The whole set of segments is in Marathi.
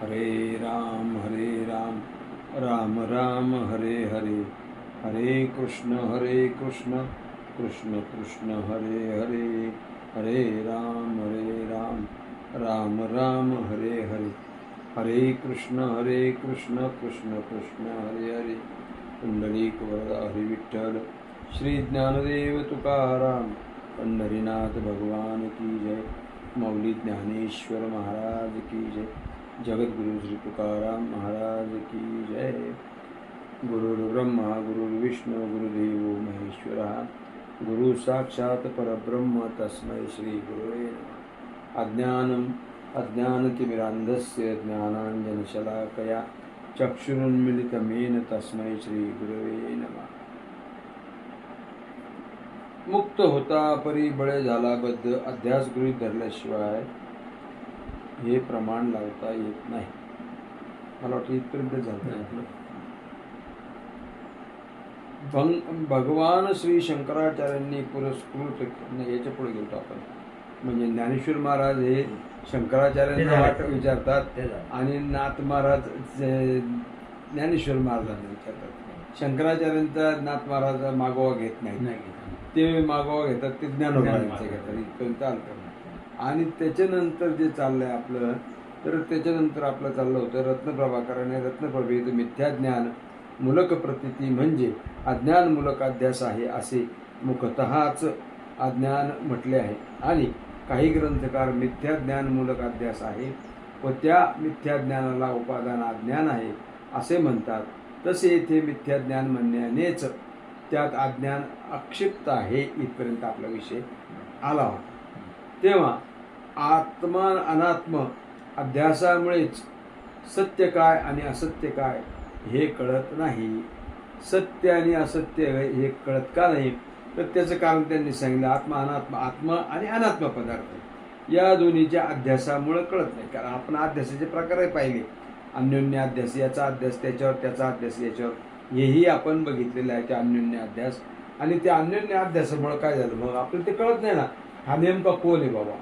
हरे राम हरे राम राम राम, हरे हरे। हरे कृष्ण हरे कृष्ण कृष्ण कृष्ण, हरे हरे। हरे राम हरे राम राम राम, हरे हरे। हरे कृष्ण हरे कृष्ण कृष्ण कृष्ण, हरे हरे। पुंडलिक वरदा हरी विठ्ठल श्री ज्ञानदेव तुकाराम, पंढरीनाथ भगवान की जय। मौली ज्ञानेश्वर महाराज की जय। जगद्गुरु श्री तुकाराम महाराज की जय। गुरुर्ब्रह्मा गुरुर्विष्णू गुरुदेव महेश्वरा। गुरु साक्षात परब्रह्म तस्मै श्री नमः। अज्ञानम् अज्ञानतिमिरान्धस्य ज्ञानाञ्जनशलाकया चक्षुरुन्मिलितमेन तस्मै श्री गुरवे नमः। मुक्त होता परी बळे झालाबद्ध अध्यास गृहीत धरल्याशिवाय हे प्रमाण लावता येत नाही. मला वाटतं इथपर्यंत झालं आपलं. भंग भगवान श्री शंकराचार्यांनी पुरस्कृत याच्यापुढे घेतो आपण. म्हणजे ज्ञानेश्वर महाराज हे शंकराचार्यांना वाट. विचारतात. आणि नाथ महाराज ज्ञानेश्वर महाराजांना विचारतात. शंकराचार्यांचा नाथ महाराज मागोवा घेत नाही. नाही ते मागोवा घेतात ते ज्ञानोबांचे ज्ञानोबा. घेतात. इथपर्यंत आलं. आणि त्याच्यानंतर जे चाललंय आपलं तर त्याच्यानंतर आपलं चाललं होतं रत्नप्रभाकराने रत्नप्रभेद मिथ्या ज्ञान मूलक प्रतिती म्हणजे अज्ञान मूलक अध्यास आहे असे मुखतःच अज्ञान म्हटले आहे. आणि काही ग्रंथकार मिथ्या ज्ञान अध्यास आहे व त्या मिथ्या ज्ञानाला उपादान अज्ञान आहे असे म्हणतात. तसे येथे मिथ्या ज्ञान म्हणण्यानेच त्यात अज्ञान अक्षिप्त आहे इथपर्यंत आपला विषय आला होता. तेव्हा आत्मा अनात्म अध्यासामुळेच सत्य काय आणि असत्य काय हे कळत नाही. सत्य आणि असत्य हे कळत का नाही? तर त्याचं कारण त्यांनी सांगितलं आत्मा अनात्मा आत्मा आणि अनात्म पदार्थ. या दोन्हीच्या अध्यासामुळं कळत नाही. कारण आपण अध्यासाचे प्रकारही पाहिले. अन्योन्य अध्यास याचा अध्यास त्याच्यावर त्याचा अध्यास याच्यावर. हेही आपण बघितलेलं आहे ते अन्योन्य अध्यास आणि त्या अन्योन्य अध्यासामुळं काय झालं? मग आपल्याला ते कळत नाही ना. हा नेमका कोण आहे बाबा?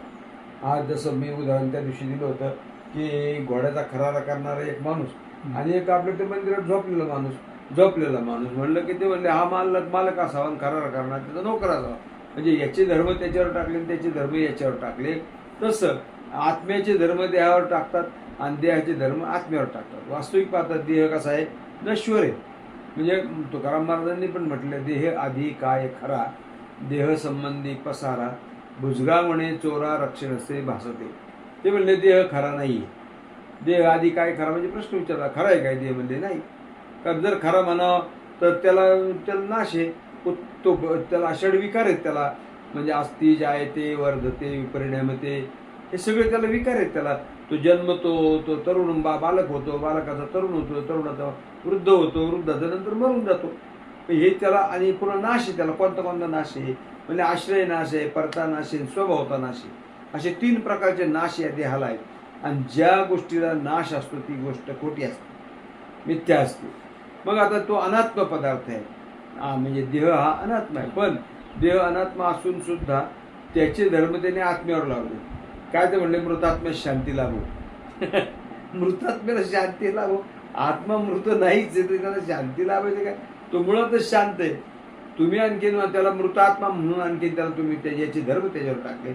आज जसं मी उदाहरण त्या दिवशी दिलं होतं की घोड्याचा खरारा करणारा एक माणूस आणि एक आपल्या ते मंदिरात झोपलेला माणूस झोपलेला माणूस म्हणलं की ते म्हणले हा मालक मालक असावा आणि खरारा करणार त्याचा नोकर असावा. म्हणजे याचे धर्म त्याच्यावर टाकले आणि त्याचे धर्म याच्यावर टाकले. तसं आत्म्याचे धर्म देहावर टाकतात आणि देहाचे धर्म आत्म्यावर टाकतात. वास्तविक पाहतात देह कसा आहे? नश्वर आहे. म्हणजे तुकाराम महाराजांनी पण म्हटलं देह आधी काय खरा. देह संबंधी पसारा. भुजगा म्हणे चोरा रक्षण असे भासते. ते म्हणले देह खरा नाही. देह आधी काय खरा म्हणजे प्रश्न विचारला खरा आहे काय देह म्हणले? नाही. कारण जर खरा म्हणावं तर त्याला त्याला नाश आहे. तो- त्याला षड विकार आहेत त्याला. म्हणजे अस्ति जायते वर्धते विपरिणामते हे सगळे त्याला विकार आहेत त्याला. तो जन्मतो तो तरुण बा बालक होतो बालकाचा तरुण होतो तरुणाचा वृद्ध होतो वृद्धाचा नंतर मरून जातो. हे त्याला आणि पुन्हा नाश आहे त्याला. कोणता कोणता नाश आहे? म्हणजे आश्रय नाश आहे परता नाश आहे स्वभावता नाश आहे. असे तीन प्रकारचे नाश या देहाला आहेत. आणि ज्या गोष्टीला नाश असतो ती गोष्ट खोटी असते. मिथ्या असते. मग आता तो अनात्म पदार्थ आहे. हा, म्हणजे देह हा अनात्म आहे. पण देह अनात्मा असून सुद्धा त्याचे धर्म त्याने आत्म्यावर लावले. काय ते म्हणले मृतात्म्यास शांती लाभो. मृतात्म्याला शांती लाभो. आत्मा मृत नाहीच आहे त्याला शांती लाभायची काय? तो मुळातच शांत आहे. तुम्ही आणखीन त्याला मृतात्मा म्हणून आणखीन त्याला तुम्ही त्याचे धर्म त्याच्यावर टाकले.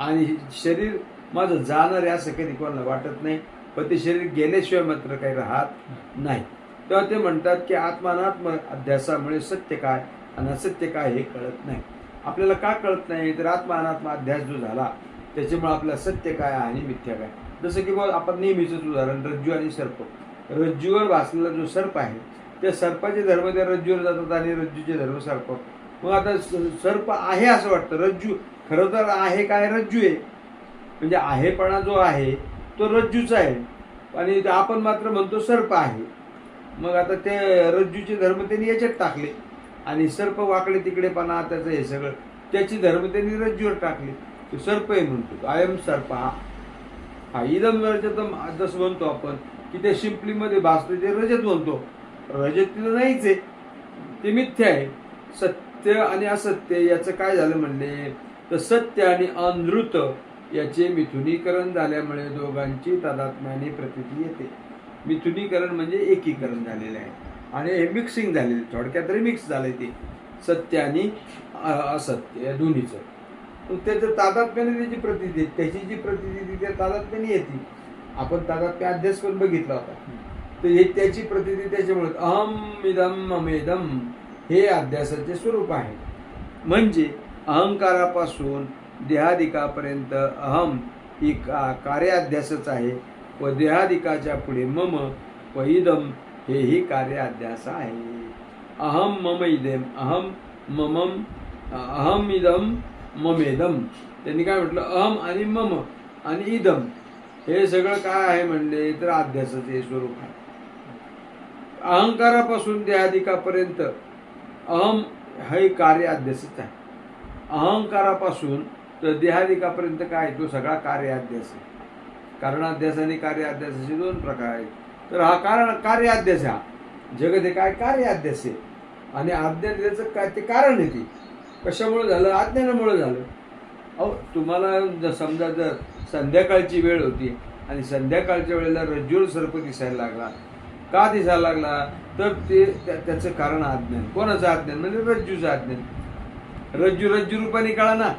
आणि शरीर माझं जाणार या असं कधी कोणाला वाटत नाही. पण ते शरीर गेल्याशिवाय मात्र काही राहत नाही. तेव्हा ते म्हणतात की आत्मानात्म अध्यासामुळे सत्य काय आणि असत्य काय हे कळत नाही. आपल्याला का कळत नाही? तर आत्मानात्मा अध्यास जो झाला त्याच्यामुळे आपल्याला सत्य काय आणि मिथ्या काय? जसं की बघ आपण नेहमीचंच उदाहरण रज्जू आणि सर्प. रज्जूवर वाचलेला जो सर्प आहे त्या सर्पाचे धर्म त्या रज्जूवर जातात आणि रज्जूचे धर्म सर्प मग आता स- सर्प आहे असं वाटतं. रज्जू खरं तर आहे काय? रज्जू आहे. म्हणजे आहेपणा जो आहे तो रज्जूचा आहे. आणि आपण मात्र म्हणतो सर्प आहे. मग आता ते रज्जूचे धर्म त्यांनी याच्यात टाकले. आणि सर्प वाकडे तिकडेपणा त्याचं हे सगळं. त्याची धर्म त्यांनी रज्जूवर टाकले. तो सर्प आहे म्हणतो. आयम सर्प हा. हा इदम रजतम जसं म्हणतो आपण की ते शिंपलीमध्ये भासतो ते रजत म्हणतो. तिथं नाहीच. आहे ते मिथ्य आहे. सत्य आणि असत्य याचं काय झालं म्हणले? तर सत्य आणि अनृत याचे मिथुनीकरण झाल्यामुळे दोघांची तादात्म्याने प्रतीती येते. मिथुनीकरण म्हणजे एकीकरण झालेले आहे. आणि हे मिक्सिंग झालेले थोडक्यात मिक्स झाले ते. सत्य आणि असत्य या दोन्हीचं. त्याचं तादात्म्याने त्याची प्रतिती त्याची जी प्रतिती त्या तादात्म्याने येते. आपण तादात्म्य अध्यास पण बघितला होता. तर हे त्याची प्रतिती त्याच्यामुळे. अहम इदम अमेदम हे अध्यासाचे स्वरूप आहे. म्हणजे अहंकारापासून देहादिकापर्यंत अहम ही का कार्याध्यासच आहे व देहादिकाच्या पुढे मम व इदम हेही कार्याध्यास आहे. अहम मम इदेम अहम ममम अहम इदम ममेदम. त्यांनी काय म्हटलं? अहम आणि मम आणि इदम हे सगळं काय आहे म्हणले? तर अध्यासाचे स्वरूप आहे. अहंकारापासून देहादिकापर्यंत अहम हे कार्य अध्यासच आहे. अहंकारापासून तर देहादिकापर्यंत काय तो सगळा कार्य अध्यास आहे. कारणाध्यास आणि कार्य अध्यासाचे दोन प्रकार आहेत. तर हा कारण कार्य अध्यास हा. जगत हे काय? कार्याध्यास आहे. आणि अज्ञानाचं काय? ते कारण आहे ते. कशामुळे झालं? अज्ञानामुळे झालं. अहो तुम्हाला जर समजा जर संध्याकाळची वेळ होती आणि संध्याकाळच्या वेळेला रज्जूर सर्प दिसायला लागला का दिसायला लागला? तर ते त्या- त्याचं कारण अज्ञान कोणाचं अज्ञान म्हणजे रज्जूचं अज्ञान रज्जू रज्जू रूपाने कळा ना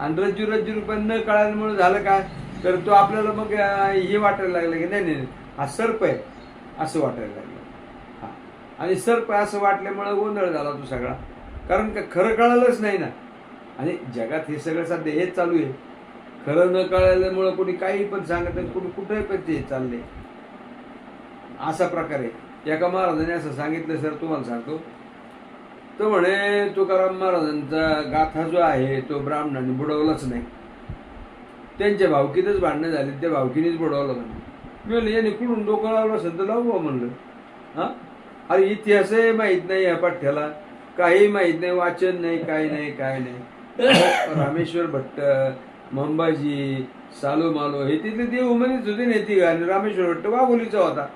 आणि रज्जू रज्जू रूपाने न कळाल्यामुळे झालं काय? तर तो आपल्याला मग हे वाटायला लागलं की नाही नाही हा सर्प आहे. असं वाटायला लागलं. हा. आणि सर्प आहे असं वाटल्यामुळे गोंधळ झाला तो सगळा. कारण का खरं कळालंच नाही ना. आणि जगात हे सगळं सध्या हेच चालू आहे. खरं न कळल्यामुळं कोणी काही पण सांगत नाही. कोणी कुठंही पण ते चालले असा प्रकार आहे. एका महाराजाने असं सांगितलं सर तुम्हाला सांगतो. तो म्हणे तुकाराम महाराजांचा गाथा जो आहे तो ब्राह्मणाने बुडवलाच नाही. त्यांच्या भावकीतच भांडणं झाली त्या भावकीनेच बुडवलं म्हणे मी म्हणलं याने कुठून डोकं लावलं असेल तर लावू म्हणलं. हा? अरे इतिहासही माहीत नाही या पाठ्याला काही माहीत नाही वाचन नाही काही नाही काय नाही. रामेश्वर भट्ट मंबाजी सालो मालो हे तिथले देव म्हणत होते नेती ती आणि रामेश्वर भट्ट वाघोलीचा होता.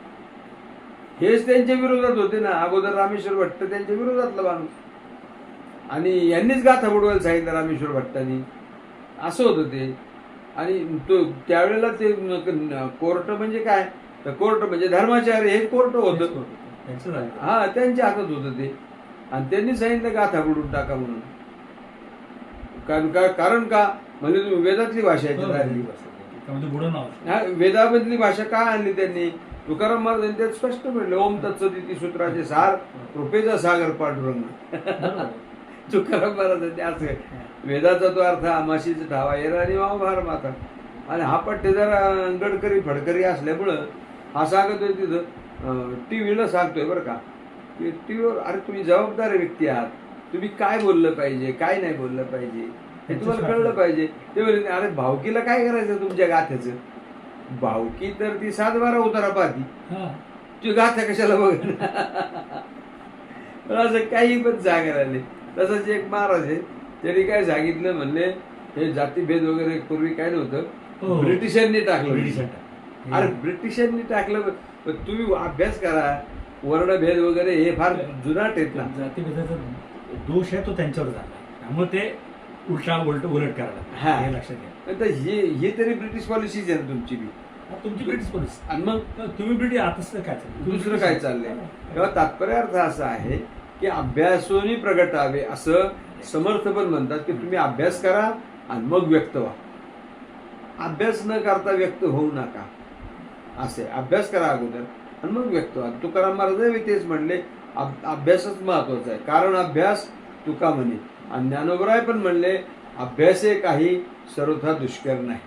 हेच त्यांच्या विरोधात होते ना. अगोदर रामेश्वर भट्ट त्यांच्या विरोधातला माणूस. आणि यांनीच गाथा बुडवायला सांगितलं रामेश्वर भट्टांनी. असं होतं ते. आणि तो त्यावेळेला ते कोर्ट म्हणजे काय? तर कोर्ट म्हणजे धर्माचार्य हे कोर्ट होतं. हा त्यांच्या हातात होतं ते. आणि त्यांनी सांगितलं गाथा बुडून टाका म्हणून. कारण का कारण का? म्हणजे तुम्ही वेदातली भाषा आहे वेदामधली भाषा का आणली त्यांनी? तुकाराम महाराजांनी त्यात स्पष्ट म्हटलं ओम तत्सदिती सूत्राचे सार कृपेचा सागर पांडुरंग. तुकाराम महाराजांनी असं वेदाचा तो अर्थ आमाशीचा ठावा येरा आणि महाभार माता. आणि हा पठ्य जरा गडकरी फडकरी असल्यामुळं हा सांगतोय तिथं टी व्हीला सांगतोय बरं का टी व्हीवर अरे तुम्ही जबाबदार व्यक्ती आहात. तुम्ही काय बोललं पाहिजे काय नाही बोललं पाहिजे हे तुम्हाला कळलं पाहिजे. ते बोलले अरे भावकीला काय करायचं तुमच्या गाथ्याचं भावकी तर ती सात बारा उतारा पाहती. हा. तू गाथा कशाला बघ. असं काही पण सांगायला आले तसंच एक महाराज आहे त्यांनी काय सांगितलं म्हणले हे जातीभेद वगैरे पूर्वी काय हो. नव्हतं ब्रिटिशांनी टाकलं. अरे ब्रिटिशांनी टाकलं तुम्ही अभ्यास करा. वर्णभेद वगैरे हे फार जुनाट आहेत ना. जातीभेदाचा दोष आहे तो त्यांच्यावर झाला. त्यामुळे ते उलटा उलट उलट हा. करायला हे लक्षात घ्या. आता हे हे तरी ब्रिटिश पॉलिसीच आहे ना तुमची बी. तुमची ब्रिटिश पोलीस आणि मग तुम्ही ब्रिटिश तर काय चाललंय? दुसरं काय चाललंय? तेव्हा तात्पर्य अर्थ असा आहे की अभ्यासोनी प्रगटावे असं समर्थ पण म्हणतात की तुम्ही अभ्यास करा आणि मग व्यक्त व्हा. अभ्यास न करता व्यक्त होऊ नका. असे अभ्यास करा अगोदर आणि मग व्यक्त व्हा. तुकाराम महाराज तेच म्हणले अभ- अभ्यासच महत्त्वाचा आहे. कारण अभ्यास तुका म्हणे. आणि ज्ञानोबराय पण म्हणले अभ्यास हे काही सर्वथा दुष्कर नाही.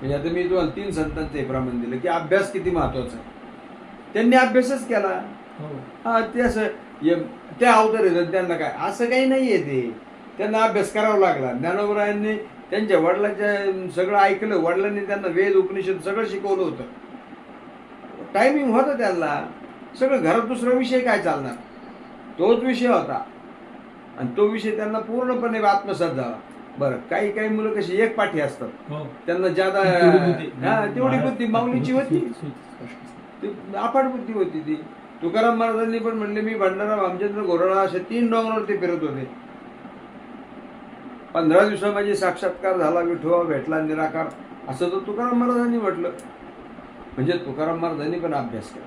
म्हणजे आता मी तुम्हाला तीन संतांचं हे प्रमाण दिलं की अभ्यास किती महत्त्वाचा आहे. त्यांनी अभ्यासच केला. हो. हा ते असं ये- त्या अवतार येतात त्यांना काय असं काही नाहीये ते. त्यांना अभ्यास करावा लागला. ज्ञानोबरायांनी त्यांच्या वडिलांच्या सगळं ऐकलं. वडिलांनी त्यांना वेद उपनिषद सगळं शिकवलं होतं. टायमिंग होतं त्यांना. सगळं घरात दुसरा विषय काय चालणार? तोच विषय होता. आणि तो विषय त्यांना पूर्णपणे आत्मसात झाला बरं काही काही मुलं कशी एक पाठी असतात. हो. त्यांना ज्यादा तेवढी बुद्धी. हा तेवढी बुद्धी. माऊलीची होती. अफाट बुद्धी होती ती. तुकाराम महाराजांनी पण म्हणले मी भंडारा भामचंद्र गोरळा असे तीन डोंगरावर ते फिरत होते. पंधरा दिवसा माझी साक्षात्कार झाला विठोबा भेटला निराकार. असं तर तुकाराम महाराजांनी म्हटलं. म्हणजे तुकाराम महाराजांनी पण अभ्यास केला.